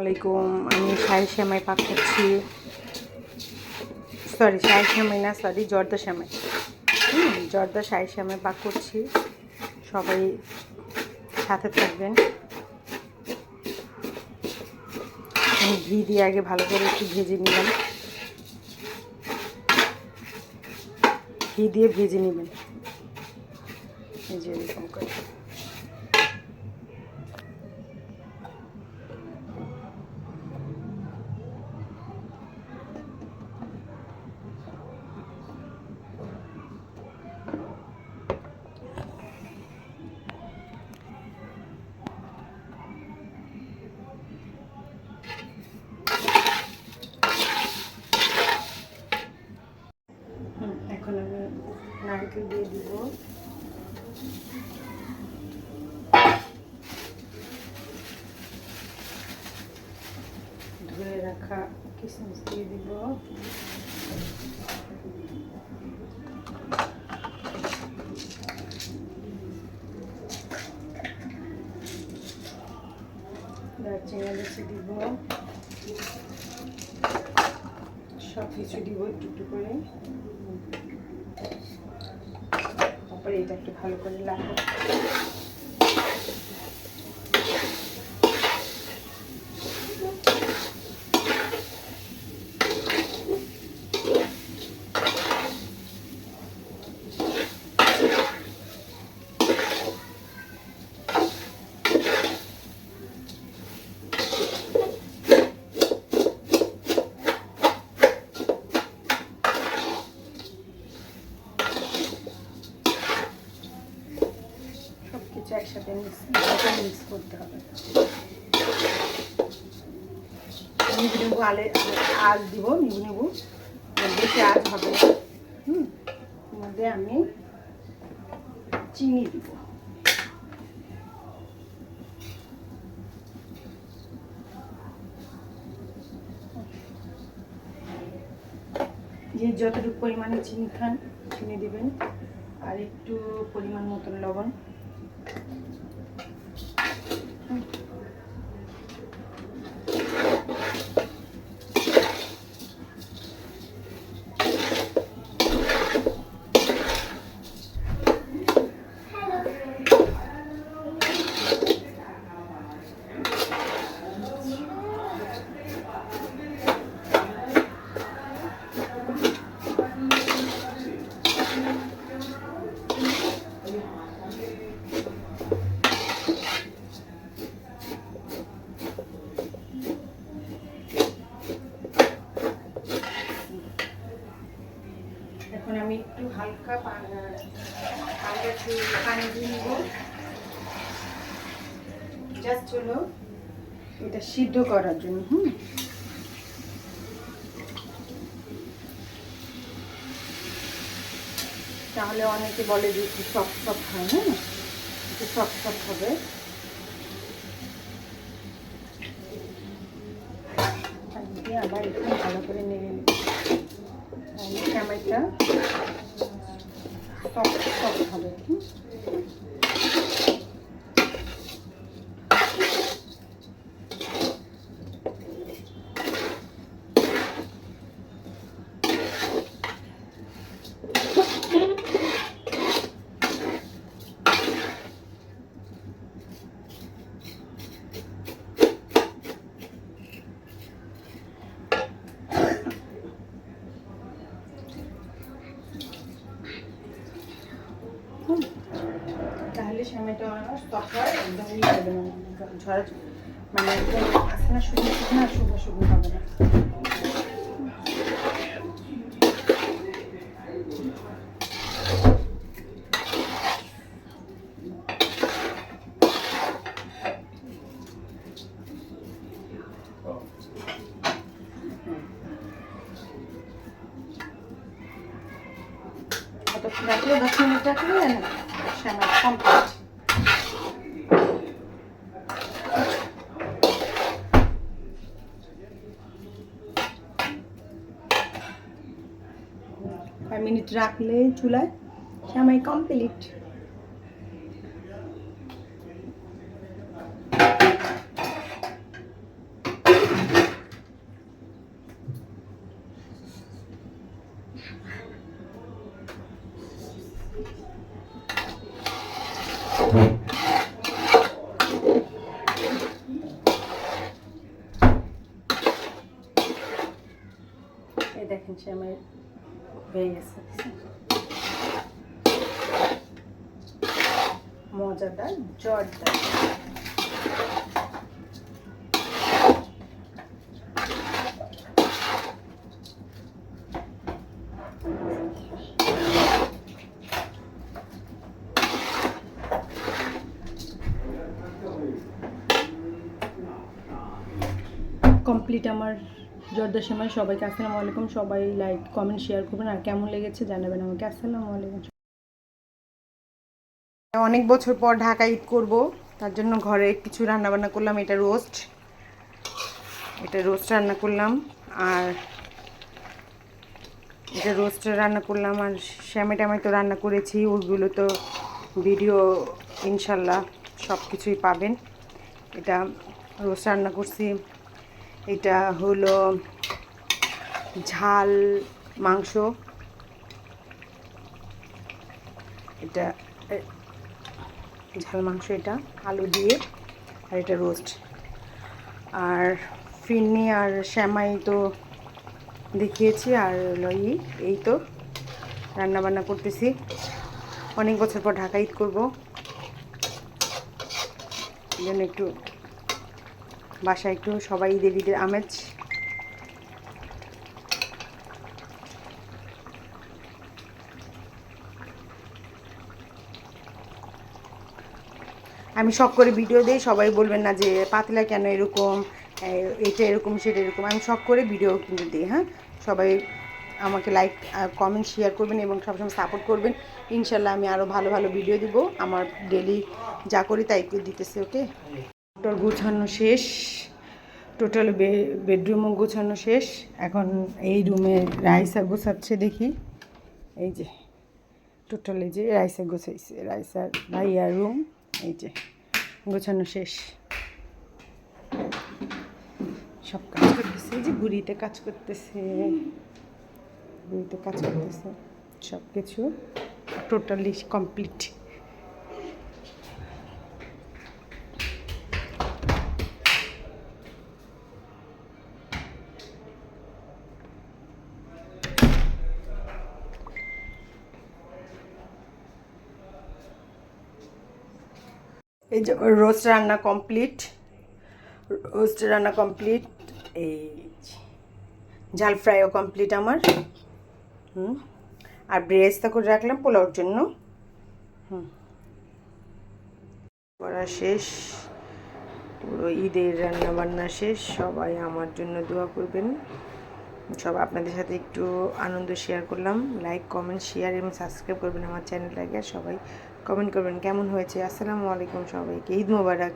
আলাইকুম আমি শাহি শ্যামাই পাক করছি। সরি শাহি শ্যামাই না সরি জর্দা শ্যামাই। জর্দা শাহি শ্যামাই পাক করছি। সবাই সাথে থাকবেন। আমি ঘি দিয়ে আগে ভালো করে একটু ভেজে নিলাম। ঘি দিয়ে ভেজে নেবেন। এই যে এরকম করে। নারকেল দিয়ে দিব। ধুয়ে রাখা কিশমিশ দিয়ে দিব। দারচিনি সব কিছু দিব একটু একটু করে। তারপরে এটা একটু ভালো করে লাগবে সব কিছু একসাথে মিক্স মিক্স করতে হবে। নিবু নেবু আলে আজ দিব, নিবু নেবু। বেশি আজ হবে হুম? মধ্যে আমি চিনি দিব। যে যতটুকু পরিমাণে চিনি খান, চিনি দিবেন। আর একটু পরিমাণ মতন লবণ। すいません。হালকা পানি জাস্ট হলো এটা সিদ্ধ করার জন্য, হুম। তাহলে অনেকে বলে যে একটু সফট সফট হয় হ্যাঁ একটু সফট সফট হবে। আবার একটু ভালো করে নেড়ে নেব তাহলে টমেটোটা সফট ভালো হুম তাহলে হয় একদম ই হবে না ঝরা মানে একদম আসে না শুকনো শুকনো শুকনো হবে না কত রাখলে দশ মিনিট রাখলে না সেমাই কমপ্লিট মিনিট রাখলে চুলায় সামাই কমপ্লিট দেখেন সে আমার হয়ে গেছে। মজাদার জর্দা কমপ্লিট আমার জর্দার সময় সবাইকে আসসালামু আলাইকুম। সবাই লাইক কমেন্ট শেয়ার করবেন আর কেমন লেগেছে জানাবেন আমাকে। আসসালামু আলাইকুম। অনেক বছর পর ঢাকা ঈদ করব, তার জন্য ঘরে কিছু রান্না বান্না করলাম। এটা রোস্ট এটা রোস্ট রান্না করলাম আর এটা রোস্ট রান্না করলাম আর শ্যামে টামে তো রান্না করেছি, ওগুলো তো ভিডিও ইনশাল্লাহ সব কিছুই পাবেন। এটা রোস্ট রান্না করছি। এটা হলো ঝাল মাংস। এটা ঝাল মাংস এটা, আলু দিয়ে, আর এটা রোস্ট। আর ফিরনি আর শ্যামাই তো দেখিয়েছি, আর হলো ই, এই তো রান্না বান্না করতেছি। অনেক বছর পর ঢাকা ঈদ করব। জন্য একটু বাসায় একটু সবাই ঈদের ঈদের আমেজ। আমি শখ করে ভিডিও দিই, সবাই বলবেন না যে পাতলা কেন এরকম এটা এরকম, সেটা এরকম। আমি শখ করে ভিডিও কিন্তু দিই হ্যাঁ? সবাই আমাকে লাইক কমেন্ট শেয়ার করবেন এবং সবসময় সাপোর্ট করবেন। ইনশাল্লাহ আমি আরও ভালো ভালো ভিডিও দিব। আমার ডেলি যা করি তাই দিতেছে ওকে টোটাল গুছানো শেষ, টোটাল বেডরুমও গোছানো শেষ। এখন এই রুমে রাইসা গোছাচ্ছে দেখি। এই যে, টোটাল এই যে রাইসা গোছাইছে রাইসার ভাইয়ার রুম, এই যে, গোছানো শেষ। সব কাজ করতেছে যে বুড়িতে কাজ করতেছে। বুড়িতে কাজ করতেছে সব কিছু টোটালি কমপ্লিট। এই যে রোস্ট রান্না কমপ্লিট রোস্ট রান্না কমপ্লিট এই ঝাল ফ্রাইও কমপ্লিট আমার, হুম, আর ব্রেস্তা করে রাখলাম পোলাওর জন্য, হুম। করা শেষ, পুরো ঈদের রান্না বান্না শেষ, সবাই আমার জন্য দোয়া করবেন। সব আপনাদের সাথে একটু আনন্দ শেয়ার করলাম লাইক কমেন্ট শেয়ার এবং সাবস্ক্রাইব করবেন আমার চ্যানেলটাকে সবাই কমেন্ট করবেন কেমন হয়েছে? আসসালামু আলাইকুম সবাইকে। ঈদ মোবারক।